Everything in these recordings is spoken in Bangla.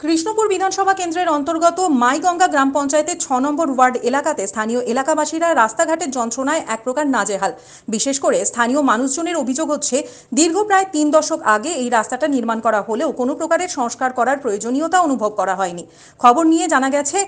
কৃষ্ণপুর বিধানসভা কেন্দ্রের অন্তর্গত মাইগঙ্গা গ্রাম পঞ্চায়েতের ছ নম্বর ওয়ার্ড এলাকাতে স্থানীয় এলাকাবাসীরা রাস্তাঘাটের যন্ত্রণায় এক প্রকার নাজেহাল। বিশেষ করে স্থানীয় মানুষজনের অভিযোগ হচ্ছে, দীর্ঘ প্রায় তিন দশক আগে এই রাস্তাটা নির্মাণ করা হলেও কোনো প্রকারের সংস্কার করার প্রয়োজনীয়তা অনুভব করা হয়নি। খবর নিয়ে জানা গেছে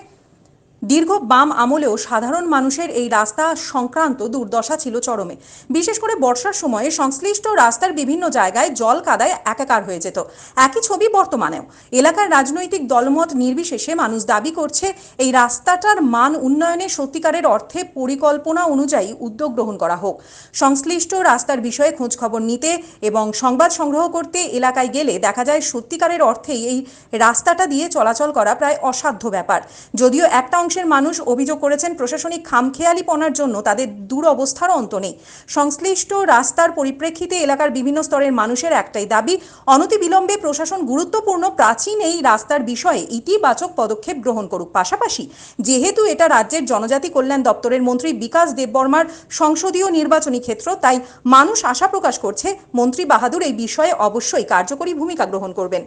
দীর্ঘ বাম আমলেও সাধারণ মানুষের এই রাস্তা সংক্রান্ত দুর্দশা ছিল চরমে। বিশেষ করে বর্ষার সময়ে সংশ্লিষ্ট রাস্তার বিভিন্ন জায়গায় জল কাদায় একাকার হয়ে যেত। একই ছবি বর্তমানেও। এলাকার রাজনৈতিক দলমত নির্বিশেষে মানুষ দাবি করছে, এই রাস্তাটার মান উন্নয়নে সত্যিকারের অর্থে পরিকল্পনা অনুযায়ী উদ্যোগ গ্রহণ করা হোক। সংশ্লিষ্ট রাস্তার বিষয়ে খোঁজখবর নিতে এবং সংবাদ সংগ্রহ করতে এলাকায় গেলে দেখা যায় সত্যিকারের অর্থেই এই রাস্তাটা দিয়ে চলাচল করা প্রায় অসাধ্য ব্যাপার। যদিও একটা অংশের মানুষ অভিযোগ করেছেন প্রশাসনিক খামখেয়ালিপনার জন্য তাদের দুরবস্থার অন্ত নেই। সংশ্লিষ্ট রাস্তার পরিপ্রেক্ষিতে এলাকার বিভিন্ন স্তরের মানুষের একটাই দাবি, অনতিবিলম্বে প্রশাসন গুরুত্বপূর্ণ প্রাচীন এই রাস্তার বিষয়ে ইতিবাচক পদক্ষেপ গ্রহণ করুক। পাশাপাশি, যেহেতু এটা রাজ্যের জনজাতি কল্যাণ দপ্তরের মন্ত্রী বিকাশ দেববর্মার সংসদীয় নির্বাচনী ক্ষেত্র, তাই মানুষ আশা প্রকাশ করছে মন্ত্রী বাহাদুর এই বিষয়ে অবশ্যই কার্যকরী ভূমিকা গ্রহণ করবেন।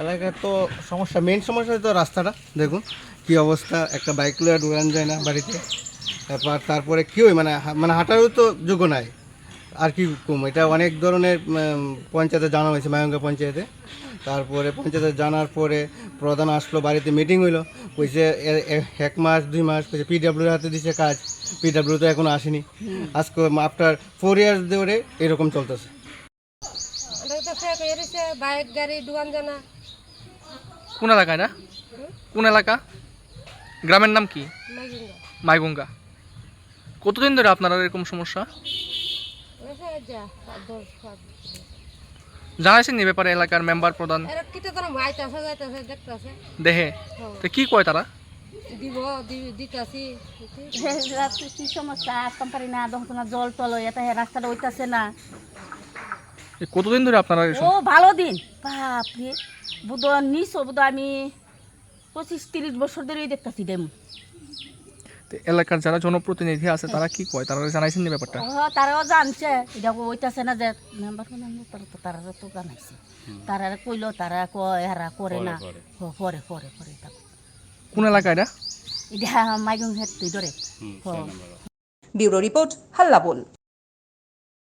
এলাকার তো সমস্যা মেন সমস্যা তো রাস্তাটা, দেখুন কি অবস্থা, একটা বাইক লয়ে ঢুকান যায় না বাড়িতে। তারপর, তারপরে কি হয় মানে মানে হাঁটারও তো যোগ্য নাই। আর কি কম, এটা অনেক ধরনের পঞ্চায়েতে জানা হয়েছে, মায়ঙ্গা পঞ্চায়েতে। তারপরে পঞ্চায়েতে জানার পরে প্রধান আসলো, বাড়িতে মিটিং হইল, কইছে এক মাস, দুই মাস, কইছে পিডাব্লিউর হাতে দিছে কাজ পিডাব্লিউ তো এখনও আসেনি। আজকে আফটার ফোর ইয়ার্স ধরে এরকম চলতেছে। বাইক গাড়ি দোকান জানা। কোন এলাকায় না? কোন এলাকা? গ্রামের নাম কি? মাইগঙ্গা। কতদিন ধরে আপনারা এরকম সমস্যা? জানাইছেন নি ব্যাপারে এলাকার মেম্বার প্রধান? দেহে? তো কি কয় তারা? দিব দিতাছি কি সমস্যা? আসতাম পারি না জল টল, এটা রাস্তাটা ওইতাছে না। কতদিন ধরে আপনারা ও ভালো দিন। বাপরে বুধ নিস বুধ আমি পঁচিশ তিরিশ বছর ধরেই দেখতেছি ডেম তো এলাকার যারা জনপ্রতিনিধি আছে তারা কি কয়? তারা জানাইছেন নি ব্যাপারটা? ও তারাও জানছে। এটা ওইতাছে না যে মেম্বার তারা তো তারা তো জানাইছে। তারা কইলো তারা কয় এরা করে না। ও, পরে পরে পরে কোন এলাকায় না এটা মাইগুং হেড তুই ধরে। ব্যুরো রিপোর্ট হাল্লা বল